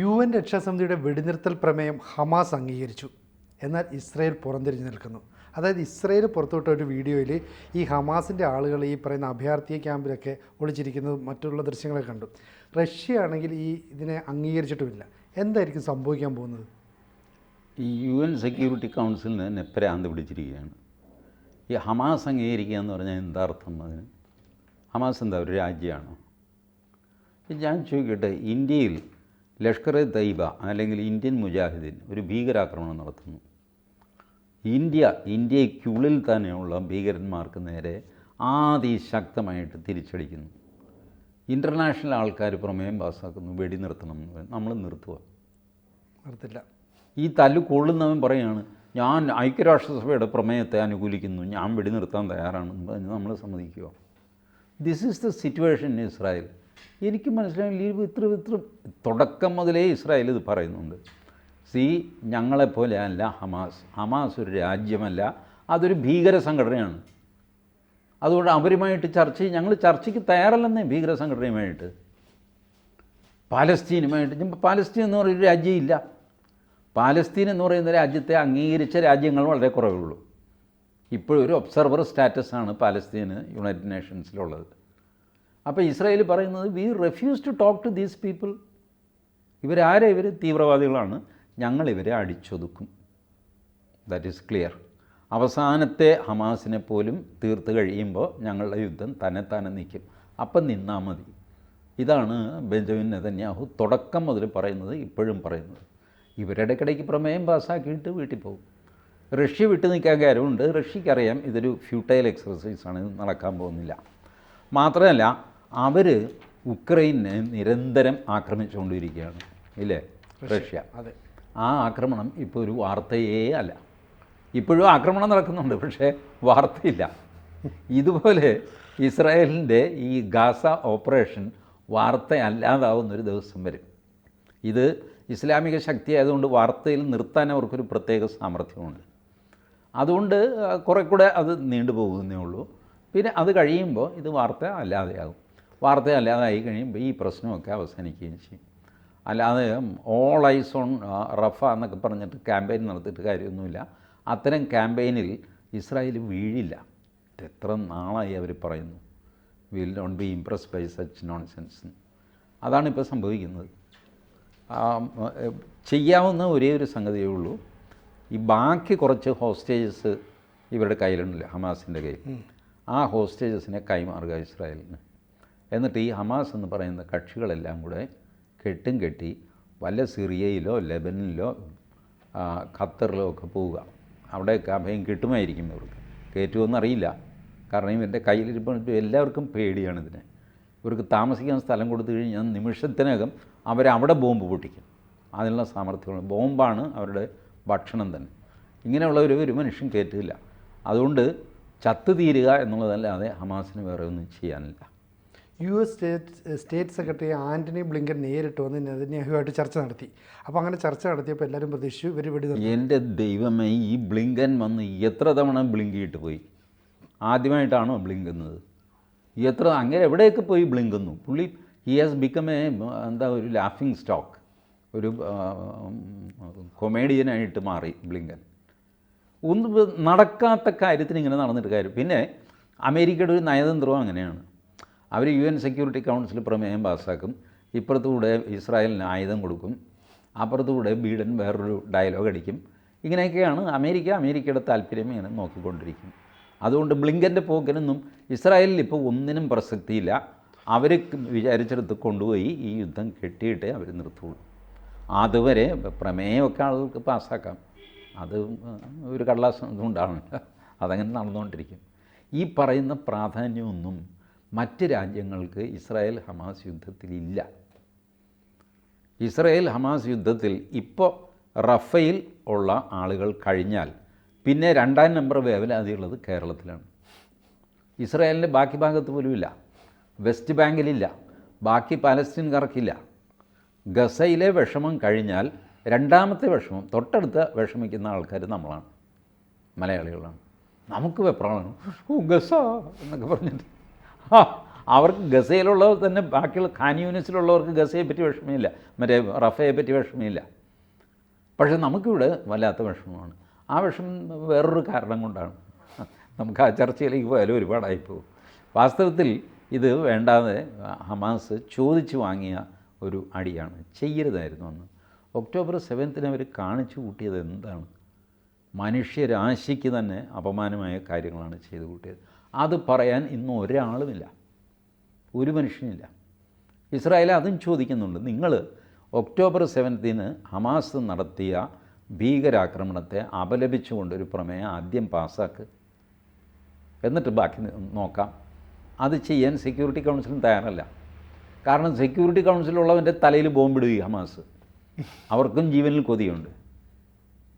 U N രക്ഷാസമിതിയുടെ വെടിനിർത്തൽ പ്രമേയം Hamas അംഗീകരിച്ചു. എന്നാൽ ഇസ്രയേൽ പുറംതിരിഞ്ഞു നിൽക്കുന്നു. അതായത് ഇസ്രയേൽ പുറത്തുവിട്ട ഒരു വീഡിയോയിൽ ഈ ഹമാസിന്റെ ആളുകൾ ഈ പറയുന്ന അഭയാർത്ഥി ക്യാമ്പിലൊക്കെ ഒളിച്ചിരിക്കുന്നത് മറ്റുള്ള ദൃശ്യങ്ങളെ കണ്ടു. റഷ്യ ആണെങ്കിൽ ഈ ഇതിനെ അംഗീകരിച്ചിട്ടുമില്ല. എന്തായിരിക്കും സംഭവിക്കാൻ പോകുന്നത്? ഈ യു എൻ സെക്യൂരിറ്റി കൗൺസിലിന് തന്നെ പ്രാന്ത് പിടിച്ചിരിക്കുകയാണ്. ഈ ഹമാസ് അംഗീകരിക്കുക എന്ന് പറഞ്ഞാൽ എന്താ അർത്ഥം അതിന്? ഹമാസ് എന്താ ഒരു രാജ്യമാണോ? ഞാൻ ചോദിക്കട്ടെ ഇന്ത്യയിൽ ലഷ്കർ എ തൈബ അല്ലെങ്കിൽ ഇന്ത്യൻ മുജാഹിദീൻ ഒരു ഭീകരാക്രമണം നടത്തുന്നു. ഇന്ത്യ ഇന്ത്യയ്ക്കുള്ളിൽ തന്നെയുള്ള ഭീകരന്മാർക്ക് നേരെ ആതിശക്തമായിട്ട് തിരിച്ചടിക്കുന്നു. ഇന്റർനാഷണൽ ആൾക്കാർ പ്രമേയം പാസ്സാക്കുന്നു വെടി നിർത്തണം. എന്ന് പറയും നമ്മൾ നിർത്തുക. നിർത്തില്ല. ഈ തല്ലു കൊള്ളുന്നവൻ പറയാണ് ഞാൻ ഐക്യരാഷ്ട്രസഭയുടെ പ്രമേയത്തെ അനുകൂലിക്കുന്നു. ഞാൻ വെടി നിർത്താൻ തയ്യാറാണെന്ന് പറഞ്ഞ് നമ്മൾ സമ്മതിക്കുക. This is the situation in Israel എനിക്ക് മനസ്സിലായി ലീവ് ഇത്ര ഇത്ര. തുടക്കം മുതലേ ഇസ്രായേൽ ഇത് പറയുന്നുണ്ട്. സി ഞങ്ങളെപ്പോലെ അല്ല ഹമാസ്. ഹമാസ് ഒരു രാജ്യമല്ല അതൊരു ഭീകര സംഘടനയാണ്. അതുകൊണ്ട് അവരുമായിട്ട് ചർച്ച ഞങ്ങൾ ചർച്ചയ്ക്ക് തയ്യാറല്ലെന്നേ ഭീകര സംഘടനയുമായിട്ട്. പാലസ്തീനുമായിട്ട്. ഇപ്പം പാലസ്തീൻ എന്ന് പറയുന്ന രാജ്യമില്ല പാലസ്തീൻ എന്ന് പറയുന്ന രാജ്യത്തെ അംഗീകരിച്ച രാജ്യങ്ങൾ വളരെ കുറവേ ഉള്ളൂ. ഇപ്പോഴൊരു ഒബ്സർവർ സ്റ്റാറ്റസാണ് പാലസ്തീന് യുണൈറ്റഡ് നേഷൻസിലുള്ളത്. അപ്പോൾ ഇസ്രായേൽ പറയുന്നത് we refuse to talk to these people ഇവരാരെ ഇവർ തീവ്രവാദികളാണ്. ഞങ്ങൾ ഇവരെ അടിച്ചൊതുക്കും. ദാറ്റ് ഈസ് ക്ലിയർ അവസാനത്തെ ഹമാസിനെ പോലും തീർത്ത് കഴിയുമ്പോൾ ഞങ്ങളുടെ യുദ്ധം തന്നെ തന്നെ നിൽക്കും അപ്പം നിന്നാൽ മതി. ഇതാണ് ബെഞ്ചമിൻ നെതന്യാഹു തുടക്കം മുതൽ പറയുന്നത് ഇപ്പോഴും പറയുന്നത്. ഇവരുടെ ഇടയ്ക്ക് പ്രമേയം പാസ്സാക്കിയിട്ട് വീട്ടിൽ പോകും. റഷ്യ വിട്ടു നിൽക്കാൻ കാര്യമുണ്ട് റഷ്യക്കറിയാം ഇതൊരു ഫ്യൂട്ടൈൽ എക്സർസൈസാണ് ഇത് നടക്കാൻ പോകുന്നില്ല. മാത്രമല്ല അവർ ഉക്രൈനെ നിരന്തരം ആക്രമിച്ചുകൊണ്ടിരിക്കുകയാണ് ഇല്ലേ? റഷ്യ അതെ. ആ ആക്രമണം ഇപ്പോൾ ഒരു വാർത്തയേ അല്ല. ഇപ്പോഴും ആക്രമണം നടക്കുന്നുണ്ട് പക്ഷേ വാർത്തയില്ല. ഇതുപോലെ ഇസ്രായേലിന്റെ ഈ ഗാസ ഓപ്പറേഷൻ വാർത്തയല്ലാതാവുന്നൊരു ദിവസം വരും. ഇത് ഇസ്ലാമിക ശക്തി ആയതുകൊണ്ട് വാർത്തയിൽ നിർത്താൻ അവർക്കൊരു പ്രത്യേക സാമർഥ്യമുണ്ട്. അതുകൊണ്ട് കുറേ കൂടെ അത് നീണ്ടുപോകുന്നേ ഉള്ളൂ. പിന്നെ അത് കഴിയുമ്പോൾ ഇത് വാർത്ത അല്ലാതെയാകും. വാർത്ത അല്ലാതായി കഴിയുമ്പോൾ ഈ പ്രശ്നമൊക്കെ അവസാനിക്കുകയും ചെയ്യും. അല്ലാതെ ഓൾ ഐസ് ഓൺ റഫ എന്നൊക്കെ പറഞ്ഞിട്ട് ക്യാമ്പയിൻ നടത്തിയിട്ട് കാര്യമൊന്നുമില്ല. അത്തരം ക്യാമ്പയിനിൽ ഇസ്രായേൽ വീഴില്ല. എത്ര നാളായി അവർ പറയുന്നു. Will not be impress by such nonsense അതാണ് ഇപ്പോൾ സംഭവിക്കുന്നത്. ചെയ്യാവുന്ന ഒരേ ഒരു സംഗതിയേ ഉള്ളൂ. ഈ ബാക്കി കുറച്ച് ഹോസ്റ്റേജസ് ഇവരുടെ കയ്യിലുണ്ടല്ലോ ഹമാസിന്റെ കയ്യിൽ. ആ ഹോസ്റ്റേജസിനെ കൈമാറുക ഇസ്രായേലിന്. എന്നിട്ട് ഈ ഹമാസ് എന്ന് പറയുന്ന കക്ഷികളെല്ലാം കൂടെ കെട്ടും കെട്ടി വല്ല സിറിയയിലോ ലെബനിലോ ഖത്തറിലോ ഒക്കെ പോവുക. അവിടെയൊക്കെ അഭയം കിട്ടുമായിരിക്കും ഇവർക്ക്. കയറ്റുമെന്ന് അറിയില്ല. കാരണം ഇവന്റെ കയ്യിലിരിപ്പോൾ എല്ലാവർക്കും പേടിയാണ് ഇതിനെ. ഇവർക്ക് താമസിക്കാൻ സ്ഥലം കൊടുത്തു കഴിഞ്ഞാൽ നിമിഷത്തിനകം അവരവിടെ ബോംബ് പൊട്ടിക്കും. അതിനുള്ള സാമർഥ്യമാണ് ബോംബാണ് അവരുടെ ഭക്ഷണം തന്നെ. ഇങ്ങനെയുള്ള ഒരു ഒരു മനുഷ്യൻ കയറ്റില്ല. അതുകൊണ്ട് ചത്തു തീരുക എന്നുള്ളതല്ലാതെ ഹമാസിന് വേറെ ഒന്നും ചെയ്യാനില്ല. U S state state secretary Antony Blinken നേരിട്ട് വന്ന് നെതന്യാഹുവായിട്ട് ചർച്ച നടത്തി. അപ്പോൾ അങ്ങനെ ചർച്ച നടത്തിയപ്പോൾ എല്ലാവരും പ്രതീക്ഷിച്ചു ഇവർ വെടി എന്റെ ദൈവമേ ഈ ബ്ലിങ്കൻ വന്ന് എത്ര തവണ ബ്ലിങ്കിയിട്ട് പോയി? ആദ്യമായിട്ടാണോ ബ്ലിങ്കുന്നത്? എത്ര അങ്ങനെ എവിടെയൊക്കെ പോയി ബ്ലിങ്കുന്നു? പുള്ളി ഹി ഹാസ് ബിക്കം എ എന്താ ഒരു ലാഫിംഗ് സ്റ്റോക്ക് ഒരു കൊമേഡിയനായിട്ട് മാറി ബ്ലിങ്കൻ. ഒന്നും നടക്കാത്ത കാര്യത്തിന് ഇങ്ങനെ നടന്നിട്ട് കാര്യം. പിന്നെ അമേരിക്കയുടെ ഒരു നയതന്ത്രവും അങ്ങനെയാണ്. അവർ യു എൻ സെക്യൂരിറ്റി കൗൺസിൽ പ്രമേയം പാസ്സാക്കും. ഇപ്പുറത്തുകൂടെ ഇസ്രായേലിന് ആയുധം കൊടുക്കും. അപ്പുറത്തുകൂടെ ബീഡൻ വേറൊരു ഡയലോഗ് അടിക്കും. ഇങ്ങനെയൊക്കെയാണ് അമേരിക്ക അമേരിക്കയുടെ താല്പര്യം ഇങ്ങനെ നോക്കിക്കൊണ്ടിരിക്കും അതുകൊണ്ട് ബ്ലിങ്കന്റെ പോക്കിനൊന്നും ഇസ്രായേലിൽ ഇപ്പോൾ ഒന്നിനും പ്രസക്തിയില്ല. അവർ വിചാരിച്ചെടുത്ത് കൊണ്ടുപോയി ഈ യുദ്ധം കെട്ടിയിട്ടേ അവർ നിർത്തുള്ളൂ. അതുവരെ പ്രമേയമൊക്കെ ആളുകൾക്ക് പാസ്സാക്കാം. അത് ഒരു കടലാസം ഉണ്ടാവില്ല അതങ്ങനെ നടന്നുകൊണ്ടിരിക്കും. ഈ പറയുന്ന പ്രാധാന്യമൊന്നും മറ്റ് രാജ്യങ്ങൾക്ക് ഇസ്രായേൽ ഹമാസ് യുദ്ധത്തിലില്ല ഇസ്രായേൽ ഹമാസ് യുദ്ധത്തിൽ ഇപ്പോൾ റഫയിൽ ഉള്ള ആളുകൾ കഴിഞ്ഞാൽ പിന്നെ രണ്ടാം നമ്പർ വേവലാതിയുള്ളത് കേരളത്തിലാണ്. ഇസ്രായേലിന്റെ ബാക്കി ഭാഗത്ത് പോലുമില്ല വെസ്റ്റ് ബാങ്കിലില്ല. ബാക്കി പാലസ്തീൻകാർക്കില്ല ഗസയിലെ വിഷമം കഴിഞ്ഞാൽ രണ്ടാമത്തെ വിഷമം തൊട്ടടുത്ത് വിഷമിക്കുന്ന ആൾക്കാർ നമ്മളാണ്. മലയാളികളാണ്. നമുക്ക് വെപ്രാളാണ് ഗസ എന്നൊക്കെ പറഞ്ഞിട്ട് അവർക്ക് ഗസയിലുള്ളവർ തന്നെ ബാക്കിയുള്ള ഖാൻ യൂണിസിലുള്ളവർക്ക് ഗസയെ പറ്റി വിഷമമില്ല. മറ്റേ റഫയെ പറ്റി വിഷമമില്ല. പക്ഷേ നമുക്കിവിടെ വല്ലാത്ത വിഷമമാണ്. ആ വിഷമം വേറൊരു കാരണം കൊണ്ടാണ്. നമുക്ക് ആ ചർച്ചയിലേക്ക് പോയാലും ഒരുപാടായി പോകും വാസ്തവത്തിൽ ഇത് വേണ്ടാതെ ഹമാസ് ചോദിച്ചു വാങ്ങിയ ഒരു അടിയാണ്. ചെയ്യരുതായിരുന്നു അന്ന്. ഒക്ടോബർ സെവൻത്തിന് അവർ കാണിച്ചു കൂട്ടിയത് എന്താണ്? മനുഷ്യരാശിക്ക് തന്നെ അപമാനമായ കാര്യങ്ങളാണ് ചെയ്തു കൂട്ടിയത്. അത് പറയാൻ ഇന്ന് ഒരാളുമില്ല. ഒരു മനുഷ്യനില്ല. ഇസ്രായേൽ അതും ചോദിക്കുന്നുണ്ട്. നിങ്ങൾ ഒക്ടോബർ സെവൻത്തിന് ഹമാസ് നടത്തിയ ഭീകരാക്രമണത്തെ അപലപിച്ചുകൊണ്ട് ഒരു പ്രമേയം ആദ്യം പാസ്സാക്ക്. എന്നിട്ട് ബാക്കി നോക്കാം. അത് ചെയ്യാൻ സെക്യൂരിറ്റി കൗൺസിലും തയ്യാറല്ല. കാരണം സെക്യൂരിറ്റി കൗൺസിലുള്ളവന്റെ തലയിൽ ബോംബിടുക ഹമാസ്. അവർക്കും ജീവനിൽ കൊതിയുണ്ട്.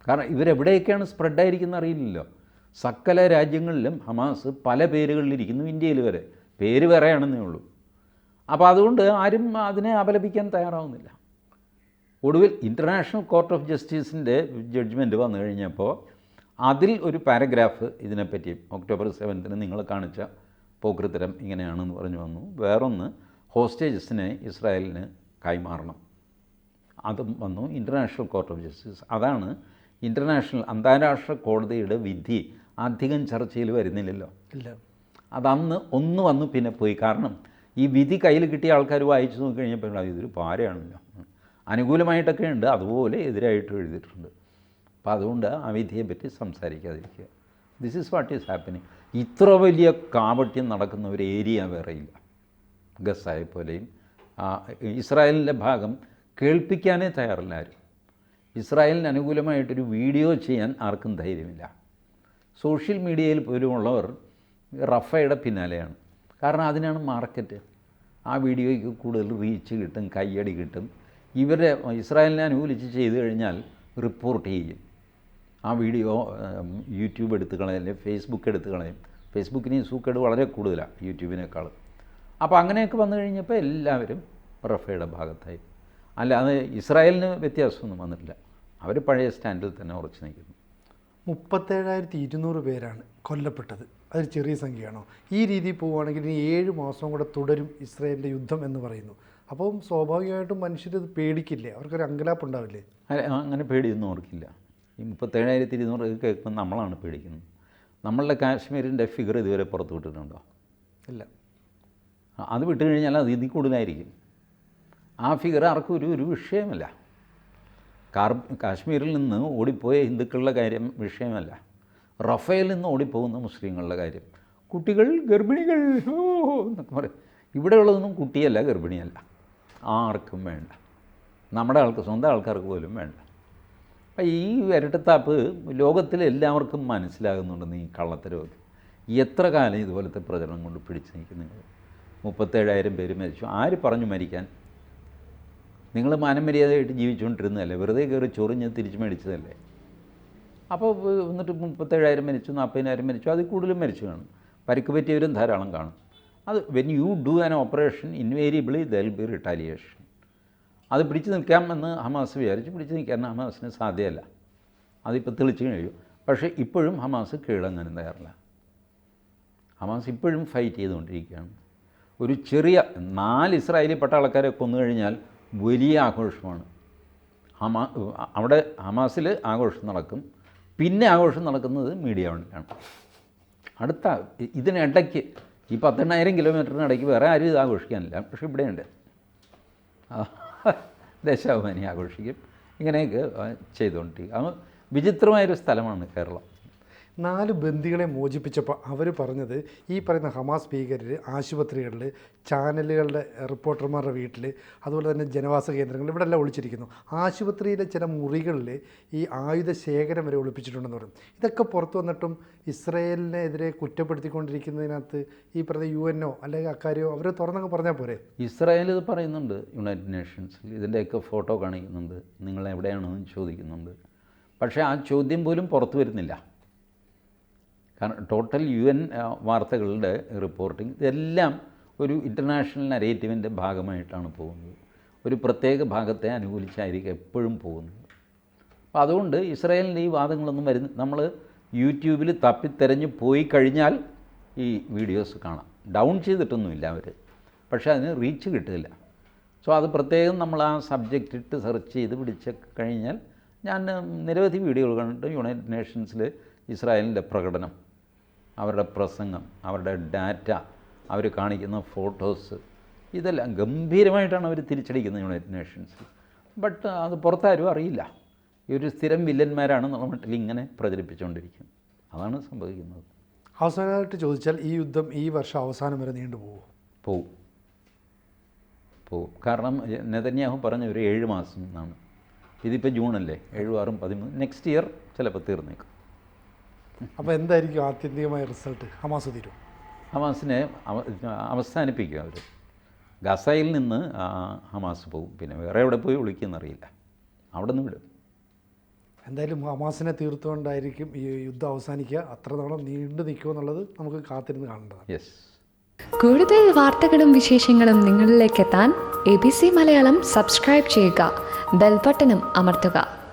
കാരണം ഇവരെവിടെയൊക്കെയാണ് സ്പ്രെഡായിരിക്കുന്ന അറിയില്ലല്ലോ സകല രാജ്യങ്ങളിലും ഹമാസ് പല പേരുകളിലിരിക്കുന്നു ഇന്ത്യയിൽ വരെ. പേര് വേറെയാണെന്നേ ഉള്ളൂ. അപ്പോൾ അതുകൊണ്ട് ആരും അതിനെ അപലപിക്കാൻ തയ്യാറാവുന്നില്ല. ഒടുവിൽ ഇന്റർനാഷണൽ കോർട്ട് ഓഫ് ജസ്റ്റിസിന്റെ ജഡ്ജ്മെന്റ് വന്നു കഴിഞ്ഞപ്പോൾ അതിൽ ഒരു പാരഗ്രാഫ് ഇതിനെപ്പറ്റി ഒക്ടോബർ സെവൻത്തിന് നിങ്ങൾ കാണിച്ച പോക്രിത്തരം ഇങ്ങനെയാണെന്ന് പറഞ്ഞു വന്നു. വേറൊന്ന് ഹോസ്റ്റേജസിനെ ഇസ്രായേലിന് കൈമാറണം. അതും വന്നു ഇന്റർനാഷണൽ കോർട്ട് ഓഫ് ജസ്റ്റിസ് അതാണ് ഇന്റർനാഷണൽ അന്താരാഷ്ട്ര കോടതിയുടെ വിധി. അധികം ചർച്ചയിൽ വരുന്നില്ലല്ലോ. ഇല്ല. അതന്ന് ഒന്ന് വന്ന് പിന്നെ പോയി. കാരണം ഈ വിധി കയ്യിൽ കിട്ടിയ ആൾക്കാർ വായിച്ചു നോക്കി കഴിഞ്ഞപ്പോൾ ഇതൊരു പാരയാണല്ലോ. അനുകൂലമായിട്ടൊക്കെ ഉണ്ട്. അതുപോലെ എതിരായിട്ടും എഴുതിയിട്ടുണ്ട്. അപ്പോൾ അതുകൊണ്ട് ആ വിധിയെ പറ്റി സംസാരിക്കാതിരിക്കുക. This is what is happening ഇത്ര വലിയ കാപട്യം നടക്കുന്ന ഒരു ഏരിയ വേറെയില്ല ഗസായെ പോലെയും. ഇസ്രായേലിന്റെ ഭാഗം കേൾപ്പിക്കാനേ തയ്യാറില്ല ആരും. ഇസ്രായേലിന് അനുകൂലമായിട്ടൊരു വീഡിയോ ചെയ്യാൻ ആർക്കും ധൈര്യമില്ല. സോഷ്യൽ മീഡിയയിൽ പോലും ഉള്ളവർ റഫയുടെ പിന്നാലെയാണ്. കാരണം അതിനാണ് മാർക്കറ്റ്. ആ വീഡിയോയ്ക്ക് കൂടുതൽ റീച്ച് കിട്ടും കയ്യടി കിട്ടും. ഇവരെ ഇസ്രായേലിനെ അനുകൂലിച്ച് ചെയ്തു കഴിഞ്ഞാൽ റിപ്പോർട്ട് ചെയ്യും. ആ വീഡിയോ യൂട്യൂബ് എടുത്ത് കളയും ഫേസ്ബുക്ക് എടുത്ത് കളയും. ഫേസ്ബുക്കിന് സൂക്കേട് വളരെ കൂടുതലാണ് യൂട്യൂബിനേക്കാൾ അപ്പോൾ അങ്ങനെയൊക്കെ വന്നു കഴിഞ്ഞപ്പോൾ എല്ലാവരും റഫയുടെ ഭാഗത്തായി. അല്ലാതെ ഇസ്രായേലിന് വ്യത്യാസമൊന്നും വന്നിട്ടില്ല. അവർ പഴയ സ്റ്റാൻഡിൽ തന്നെ ഉറച്ചു നിൽക്കുന്നു. മുപ്പത്തേഴായിരത്തി ഇരുന്നൂറ് പേരാണ് കൊല്ലപ്പെട്ടത്. അതൊരു ചെറിയ സംഖ്യയാണോ? ഈ രീതിയിൽ പോവുകയാണെങ്കിൽ ഇനി ഏഴ് മാസം കൂടെ തുടരും ഇസ്രയേലിന്റെ യുദ്ധം എന്ന് പറയുന്നു. അപ്പോൾ സ്വാഭാവികമായിട്ടും മനുഷ്യരത് പേടിക്കില്ലേ? അവർക്കൊരു അങ്കലാപ്പ് ഉണ്ടാവില്ലേ? അല്ല, അങ്ങനെ പേടിയൊന്നും ഓർക്കില്ല ഈ മുപ്പത്തേഴായിരത്തി ഇരുന്നൂറ് കേൾക്കുമ്പോൾ നമ്മളാണ് പേടിക്കുന്നത്. നമ്മളുടെ കാശ്മീരിന്റെ ഫിഗർ ഇതുവരെ പുറത്ത് വിട്ടിട്ടുണ്ടോ? ഇല്ല. അത് വിട്ട് കഴിഞ്ഞാൽ അത് ഇതിൽ കൂടുതലായിരിക്കും. ആ ഫിഗർ ആർക്കും ഒരു ഒരു വിഷയമല്ല. കാശ്മീരിൽ നിന്ന് ഓടിപ്പോയ ഹിന്ദുക്കളുടെ കാര്യം വിഷയമല്ല. റഫേൽ നിന്ന് ഓടിപ്പോകുന്ന മുസ്ലിങ്ങളുടെ കാര്യം. കുട്ടികൾ ഗർഭിണികൾ ഓ എന്നൊക്കെ പറയും. ഇവിടെയുള്ളതൊന്നും കുട്ടിയല്ല ഗർഭിണിയല്ല. ആർക്കും വേണ്ട. നമ്മുടെ ആൾക്ക് സ്വന്തം ആൾക്കാർക്ക് പോലും വേണ്ട. അപ്പം ഈ ഇരട്ടത്താപ്പ് ലോകത്തിലെ എല്ലാവർക്കും മനസ്സിലാകുന്നുണ്ടെന്ന് ഈ കള്ളത്തരമൊക്കെ. എത്ര കാലം ഇതുപോലത്തെ പ്രചരണം കൊണ്ട് പിടിച്ചു നിൽക്കും നിങ്ങൾ? മുപ്പത്തേഴായിരം പേര് മരിച്ചു. ആര് പറഞ്ഞു മരിക്കാൻ? നിങ്ങൾ മാനമര്യാദയായിട്ട് ജീവിച്ചുകൊണ്ടിരുന്നതല്ലേ? വെറുതെ കയറി ചൊറിഞ്ഞ് തിരിച്ചു മേടിച്ചതല്ലേ? അപ്പോൾ എന്നിട്ട് മുപ്പത്തേഴായിരം മരിച്ചു നാൽപ്പതിനായിരം മരിച്ചു അതിൽ കൂടുതലും മരിച്ചു കാണും. പരിക്ക് പറ്റിയവരും ധാരാളം കാണും. അത് when you do an operation invariably there'll be retaliation അത് പിടിച്ചു നിൽക്കാമെന്ന് ഹമാസ് വിചാരിച്ചു പിടിച്ചു നിൽക്കാൻ ഹമാസിന് സാധ്യമല്ല. അതിപ്പോൾ തെളിച്ചു കഴിയും പക്ഷേ ഇപ്പോഴും ഹമാസ് കീഴങ്ങാനും തയ്യാറില്ല. ഹമാസ് ഇപ്പോഴും ഫൈറ്റ് ചെയ്തുകൊണ്ടിരിക്കുകയാണ്. ഒരു ചെറിയ നാല് ഇസ്രായേലി പട്ടാളക്കാരെ കൊന്നു കഴിഞ്ഞാൽ വലിയ ആഘോഷമാണ്. ഹമാ അവിടെ ഹമാസിൽ ആഘോഷം നടക്കും. പിന്നെ ആഘോഷം നടക്കുന്നത് മീഡിയ വണ്ടിയാണ്. അടുത്ത ഇതിനിടയ്ക്ക് ഈ പത്തെണ്ണായിരം കിലോമീറ്ററിനിടയ്ക്ക് വേറെ ആരും ഇത് ആഘോഷിക്കാനില്ല. പക്ഷേ ഇവിടെയുണ്ട് ദേശാഭിമാനി ആഘോഷിക്കും. ഇങ്ങനെയൊക്കെ ചെയ്തുകൊണ്ടിരിക്കും. അത് വിചിത്രമായൊരു സ്ഥലമാണ് കേരളം. നാല് ബന്ദികളെ മോചിപ്പിച്ചപ്പോൾ അവർ പറഞ്ഞത് ഈ പറയുന്ന ഹമാസ് ഭീകരർ ആശുപത്രികളിൽ ചാനലുകളുടെ റിപ്പോർട്ടർമാരുടെ വീട്ടിൽ അതുപോലെ തന്നെ ജനവാസ കേന്ദ്രങ്ങൾ ഇവിടെ എല്ലാം ഒളിച്ചിരിക്കുന്നു. ആശുപത്രിയിലെ ചില മുറികളിൽ ഈ ആയുധ ശേഖരം വരെ ഒളിപ്പിച്ചിട്ടുണ്ടെന്ന് പറയും. ഇതൊക്കെ പുറത്തു വന്നിട്ടും ഇസ്രയേലിനെതിരെ കുറ്റപ്പെടുത്തിക്കൊണ്ടിരിക്കുന്നതിനകത്ത് ഈ പറഞ്ഞ യു എന്നോ അല്ലെങ്കിൽ അക്കാര്യോ അവർ തുറന്നങ്ങ് പറഞ്ഞാൽ പോരെ? ഇസ്രായേൽ ഇത് പറയുന്നുണ്ട് യുണൈറ്റഡ് നേഷൻസിൽ ഇതിന്റെയൊക്കെ ഫോട്ടോ കാണിക്കുന്നുണ്ട്. നിങ്ങൾ എവിടെയാണെന്ന് ചോദിക്കുന്നുണ്ട്. പക്ഷേ ആ ചോദ്യം പോലും പുറത്തു വരുന്നില്ല. കാരണം ടോട്ടൽ യു എൻ വാർത്തകളുടെ റിപ്പോർട്ടിംഗ് ഇതെല്ലാം ഒരു ഇന്റർനാഷണൽ നരേറ്റീവിന്റെ ഭാഗമായിട്ടാണ് പോകുന്നത്. ഒരു പ്രത്യേക ഭാഗത്തെ അനുകൂലിച്ചായിരിക്കും എപ്പോഴും പോകുന്നത്. അപ്പോൾ അതുകൊണ്ട് ഇസ്രായേലിന്റെ ഈ വാദങ്ങളൊന്നും വരുന്ന നമ്മൾ യൂട്യൂബിൽ തപ്പിത്തെരഞ്ഞ് പോയി കഴിഞ്ഞാൽ ഈ വീഡിയോസ് കാണാം. ഡൗൺ ചെയ്തിട്ടൊന്നുമില്ല അവർ പക്ഷേ അതിന് റീച്ച് കിട്ടില്ല സോ അത് പ്രത്യേകം നമ്മൾ ആ സബ്ജക്റ്റ് ഇട്ട് സെർച്ച് ചെയ്ത് പിടിച്ച് കഴിഞ്ഞാൽ ഞാൻ നിരവധി വീഡിയോകൾ കണ്ടിട്ട് യുണൈറ്റഡ് നേഷൻസിൽ ഇസ്രായേലിന്റെ പ്രകടനം. അവരുടെ പ്രസംഗം അവരുടെ ഡാറ്റ അവർ കാണിക്കുന്ന ഫോട്ടോസ് ഇതെല്ലാം ഗംഭീരമായിട്ടാണ് അവർ തിരിച്ചടിക്കുന്നത് യുണൈറ്റഡ് നേഷൻസിൽ ബട്ട് അത് പുറത്താരും അറിയില്ല. ഈ ഒരു സ്ഥിരം നമ്മുടെ മട്ടിൽ ഇങ്ങനെ പ്രചരിപ്പിച്ചുകൊണ്ടിരിക്കും അതാണ് സംഭവിക്കുന്നത്. അവസാനമായിട്ട് ചോദിച്ചാൽ ഈ യുദ്ധം ഈ വർഷം അവസാനം വരെ നീണ്ടു പോകും പോവും. പോവും. കാരണം നെതന്യാഹു പറഞ്ഞ ഒരു ഏഴ് മാസം എന്നാണ്. ഇതിപ്പോൾ ജൂണല്ലേ ഏഴും ആറും പതിമൂന്ന്. നെക്സ്റ്റ് ഇയർ ചിലപ്പോൾ തീർന്നേക്കും. അപ്പോൾ എന്തായിരിക്കും ആത്യന്തികമായ റിസൾട്ട്? ഹമാസ് തീരും? ഹമാസിനെ അവ- അവസാനിപ്പിക്കും അവർ ഗസയിൽ നിന്ന് ഹമാസ് പോകും പിന്നെ വേറെ എവിടെ പോയി ഒളിക്കുന്നറിയില്ല അവിടെ നിന്ന് വിടും. എന്തായാലും ഹമാസിനെ തീർത്തുകൊണ്ടായിരിക്കും ഈ യുദ്ധം അവസാനിക്കുക. അത്ര നീണ്ടു നീണ്ടു നിൽക്കുമെന്നുള്ളത് നമുക്ക് കാത്തിരുന്ന് കാണേണ്ടതാണ്. യെസ് കൂടുതൽ വാർത്തകളും വിശേഷങ്ങളും നിങ്ങളിലേക്ക് എത്താൻ A B C Malayalam subscribe ചെയ്യുക. ബെൽബട്ടനും അമർത്തുക.